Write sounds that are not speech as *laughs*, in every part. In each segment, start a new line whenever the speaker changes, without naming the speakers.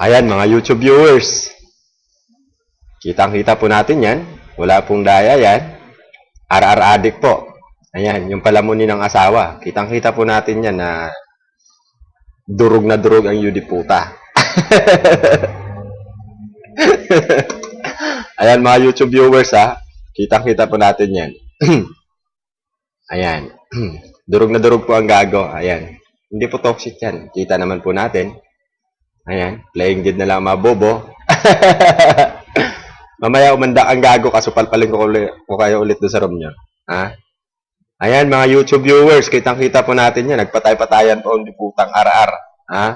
Ayan, mga YouTube viewers. Kitang-kita po natin yan. Wala pong daya yan. RR addict po. Ayan, yung palamunin ng asawa. Kitang-kita po natin yan na durog na durog ang Yudi puta. *laughs* Ayan, mga YouTube viewers ha. Kitang-kita po natin yan. *clears throat* Ayan. *clears throat* durog na durog po ang gago. Ayan. Hindi po toxic yan. Kita naman po natin. Ayan, playing dead na lang mga bobo. *laughs* Mamaya umanda ang gago kaso palpalin ko, uli, ko kayo ulit doon sa room nyo. Ha? Ayan, mga YouTube viewers, kitang-kita po natin yan. Nagpatay-patayan po ang diputang RR. Ha?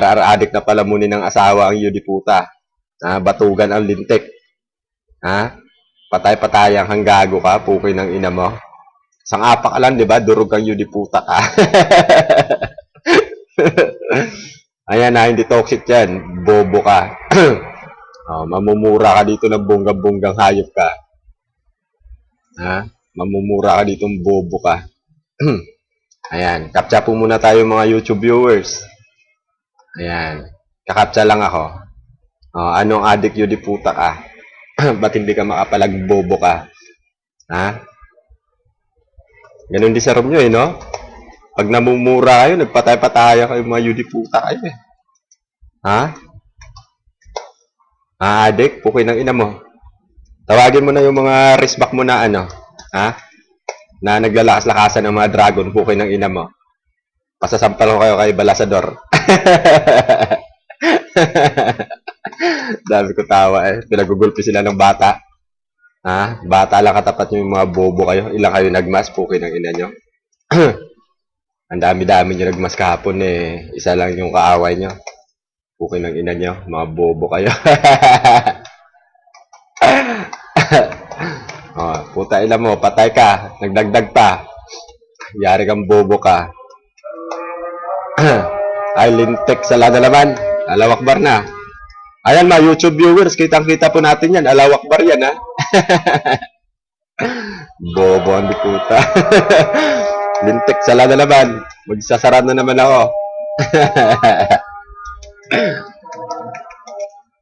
RR addict na palamunin ng asawa ang yudiputa. Ha? Batugan ang lintik. Ha? Patay-patayang hang gago ka, pukoy ng ina mo. Sang apak lang, di ba? Durog ang yudiputa ka. *laughs* Ayan na, hindi toxic yan. Bobo ka. *clears throat* oh, mamumura ka dito ng bonggang-bonggang hayop ka. Ha? Mamumura ka dito ng bobo ka. *clears throat* Ayan, kaptcha po muna tayo mga YouTube viewers. Ayan, kakaptcha lang ako. Oh, anong addict yun di puta ka? *clears throat* Ba't hindi ka makapalag bobo ka? Ha? Ganun din sa room nyo eh, no? Pag namumura kayo, nagpatay-pataya kayo mga yudi puta kayo eh. Ha? Ah, adik, pukoy ng ina mo. Tawagin mo na yung mga wristback mo na ano, ha? Na naglalakas-lakasan ng mga dragon, pukoy ng ina mo. Pasasampal ko kayo kay Balasador. *laughs* Dami ko tawa eh. Pinagugulpi sila ng bata. Ha? Bata lang katapat nyo yung mga bobo kayo. Ilang kayo nagmas, pukoy ng ina nyo. *clears throat* Ang dami-dami nyo nagmas kahapon eh. Isa lang yung kaaway nyo. Pukin ng ina nyo. Mga bobo kayo. *laughs* oh, puta ila mo. Patay ka. Nagdagdag pa. Yari kang bobo ka. *clears throat* Ay, lintik sa lada naman. Alawak bar na. Ayan mga YouTube viewers. Kitang-kita po natin yan. Alawak bar yan ha. *laughs* bobo ang puta. *laughs* Lintik sa lada naman. Magsasara na naman ako. *laughs*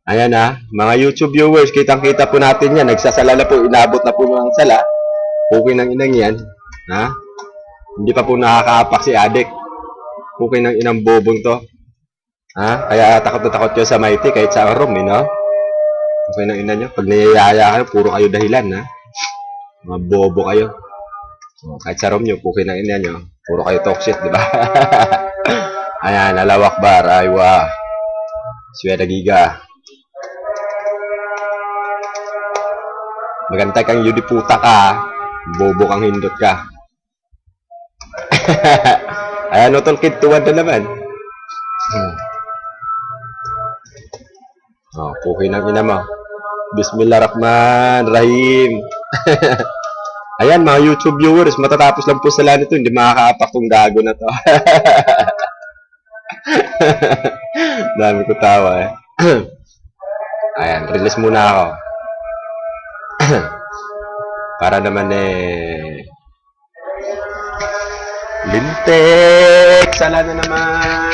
Ayan na, mga YouTube viewers, kitang-kita po natin yan. Nagsasala na po, inabot na po ng sala. Okay ng inang yan. Ha? Hindi pa po nakakaapak si Adik. Okay ng inang bobong to. Ha? Kaya takot na takot kayo sa mighty kahit sa room, eh, no? Okay ng ina nyo. Pag niyayaya kayo, puro kayo dahilan, ha? Mga bobo kayo. Oh, kahit sa room nyo, pukin ng ina nyo, puro kayo toxic, di ba? *laughs* Ayan, alawak bar, aywa. Sweda giga. Magantay kang yudi puta ka, bobo kang hindot ka. *laughs* Ayan, no, kid, tuwad na naman. Hmm. Oh, pukin ng ina mo. Bismillahirrahmanirrahim. *laughs* Ayan, mga YouTube viewers, matatapos lang po sila nito. Hindi makakaapak tong gago na to. *laughs* Dami ko tawa eh. *clears throat* Ayan, release muna ako. *clears throat* Para naman eh... Lintek! Sala na naman!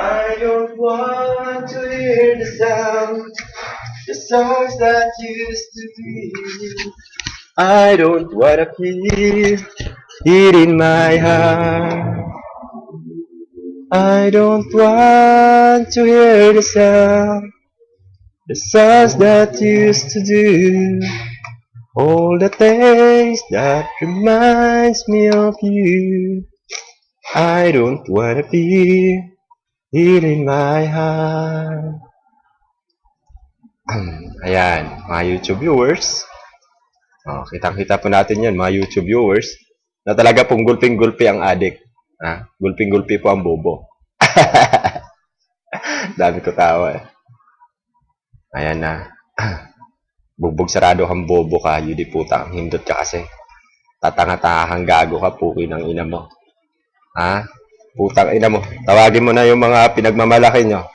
I don't want to hear the sound, the songs that used to be.
I don't wanna feel it in my heart. I don't want to hear the sound, the sounds that used to do. All the things that reminds me of you. I don't wanna be Here in my heart. Ayan, mga YouTube viewers. Oh, kitang-kita po natin yan, mga YouTube viewers, na talaga pong gulping-gulpi ang adik. Ah, gulping-gulpi po ang bobo. *laughs* Dami ko tawa eh. Ayan na. *clears throat* Bugbog sarado kang bobo ka, yun di puta, ang hindot ka kasi. Tatanga-tanga kang gago ka, puki ng ina mo. Ha? Putang ina mo. Tawagin mo na yung mga pinagmamalaki nyo.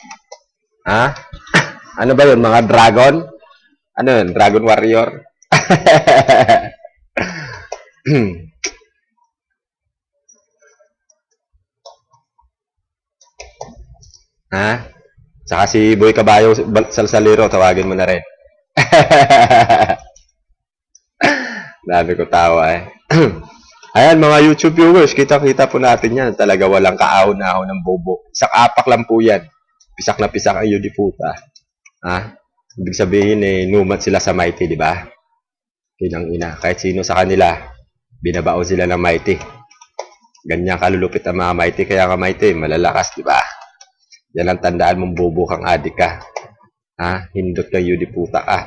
Ha? *coughs* Ano ba yun? Mga dragon? Ano yun? Dragon warrior? *coughs* ha? Saka si Boy Caballo Salsalero, tawagin mo na rin. *coughs* Dami ko tawa eh. Ayan mga YouTube viewers, kita-kita po natin yan. Talaga walang kaahon-ahon ng bobo. Isak apak lang po yan. Pisak na pisak ang yun puta. Ha? Ibig sabihin eh, numat sila sa mighty, di ba? Kinang ina. Kahit sino sa kanila, binabao sila ng mighty. Ganyan kalulupit ang mga mighty, kaya nga mighty, malalakas, di ba? Yan ang tandaan mong bobo kang adik ka. Ha? Hindot ka yun puta ka.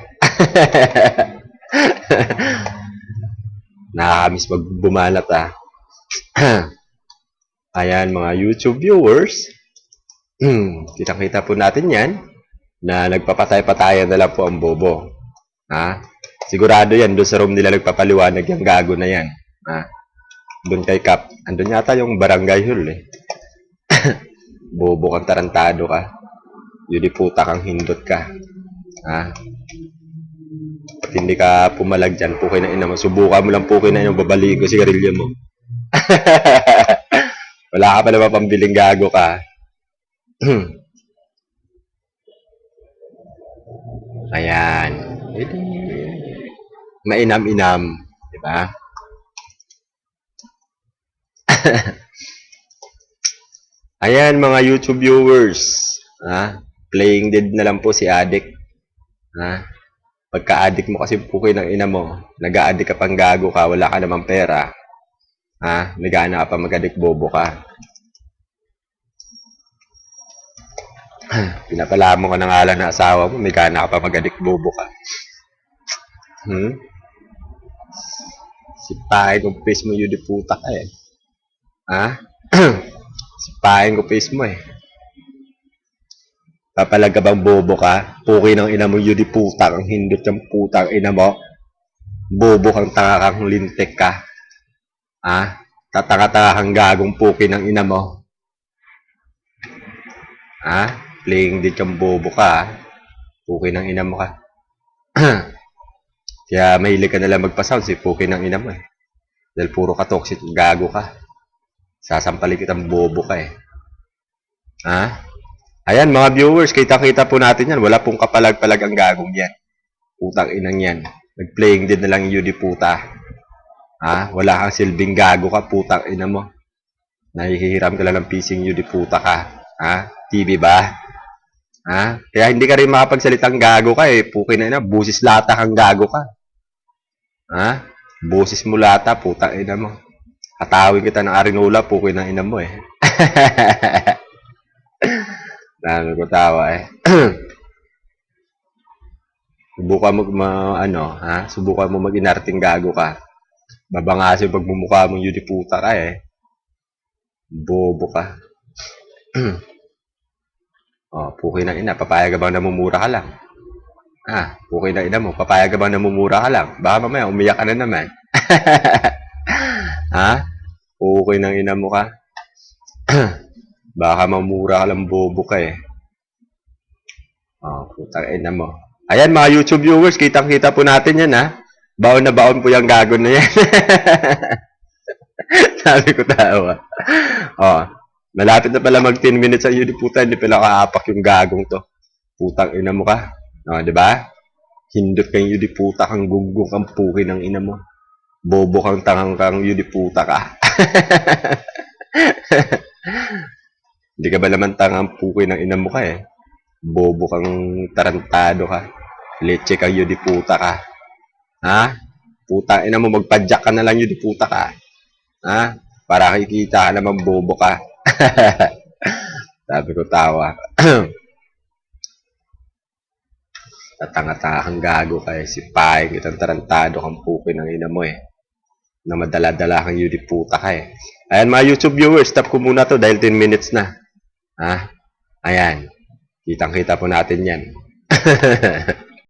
*laughs* Nakakamiss pag bumanat ah. *clears throat* Ayan mga YouTube viewers. *clears throat* Kitang-kita po natin yan na nagpapatay-patayan na lang po ang bobo. Ha? Sigurado yan, doon sa room nila nagpapaliwanag yung gago na yan. Ha? Doon kay Cap. Andun yata yung barangay hall eh. *clears throat* bobo kang tarantado ka. Yun di puta kang hindot ka. Ha? Pag hindi ka pumalag dyan, pukin na ina mo. Subukan mo lang pukin na ina mo, babaliin ko sigarilyo mo. *laughs* Wala ka pa naman pambiling gago ka. *clears throat* Ayan. Mainam-inam. Di ba? *laughs* Ayan mga YouTube viewers. Ha? Playing dead na lang po si Adik. Ha? Pagka-addict mo kasi pukoy ng ina mo, nag-a-addict ka pang gago ka, wala ka namang pera. Ha? May gana ka pa mag-addict bobo ka. *clears throat* Pinapala mo ka ng ngalan na asawa mo, may gana ka pa mag-addict bobo ka. Hmm? Sipahin kong face mo, yun di ka eh. Ha? *clears throat* Sipahin ko face mo eh. Papalag ka bang bobo ka? Puki ng ina mo, yun di puta ang hindot ng putang ina mo. Bobo kang tanga kang lintik ka. Ha? Tatanga-tanga kang gagong puki ng ina mo. Ha? Playing din kang bobo ka. Puki ng ina mo ka. *clears throat* Kaya mahilig ka nalang magpa-sound si puki ng ina mo eh. Dahil puro ka toxic, gago ka. Sasampalik kitang bobo ka eh. Ha? Ayan, mga viewers, kita-kita po natin yan. Wala pong kapalag-palag ang gagong yan. Putang inang yan. Nag-playing din na lang yun puta. Ha? Wala kang silbing gago ka, putang ina mo. Nahihiram ka lang ng pising yun puta ka. Ha? TV ba? Ha? Kaya hindi ka rin makapagsalitang gago ka eh. Pukin na ina, busis lata kang gago ka. Ha? Busis mo lata, putang ina mo. Hatawin kita ng arinola, pukin na ina mo eh. *laughs* Dami ko tawa eh. *clears throat* Subukan mo ma, ano, ha? Subukan mo mag-inarting gago ka. Babangasin pag mumukha mong yun puta ka eh. Bobo ka. *clears throat* oh, puki ng ina, papayag ka bang namumura ka lang? Ah, puki ng ina mo, papayag ka bang namumura ka lang? Baka mamaya umiyak ka na naman. *laughs* ha? Puki ng ina mo ka? *clears throat* Baka mamura ka lang bobo ka eh. Oh, putang ina mo. Ayan mga YouTube viewers, kitang-kita po natin yan ha. Baon na baon po yung gago na yan. *laughs* Sabi ko tawa. Oh, malapit na pala mag 10 minutes sa yun puta, hindi pala kaapak yung gagong to. Putang ina mo ka. Oh, di ba? Hindot kang yudi puta kang gugong kang puki ng ina mo. Bobo kang tangang kang yudi puta ka. *laughs* Hindi ka ba naman tangang puki ng ina mo ka eh? Bobo kang tarantado ka. Leche kang yudi puta ka. Ha? Puta ina mo magpadyak ka na lang yudi puta ka. Ha? Para kikita ka naman bobo ka. *laughs* Sabi ko tawa. *clears throat* Tatanga-tanga kang gago kay si Paeng kitang tarantado kang puki ng ina mo eh. Na madala-dala kang yun puta ka eh. Ayan mga YouTube viewers, stop ko muna to dahil 10 minutes na. Ha? Ayan. Kitang-kita po natin yan. *laughs*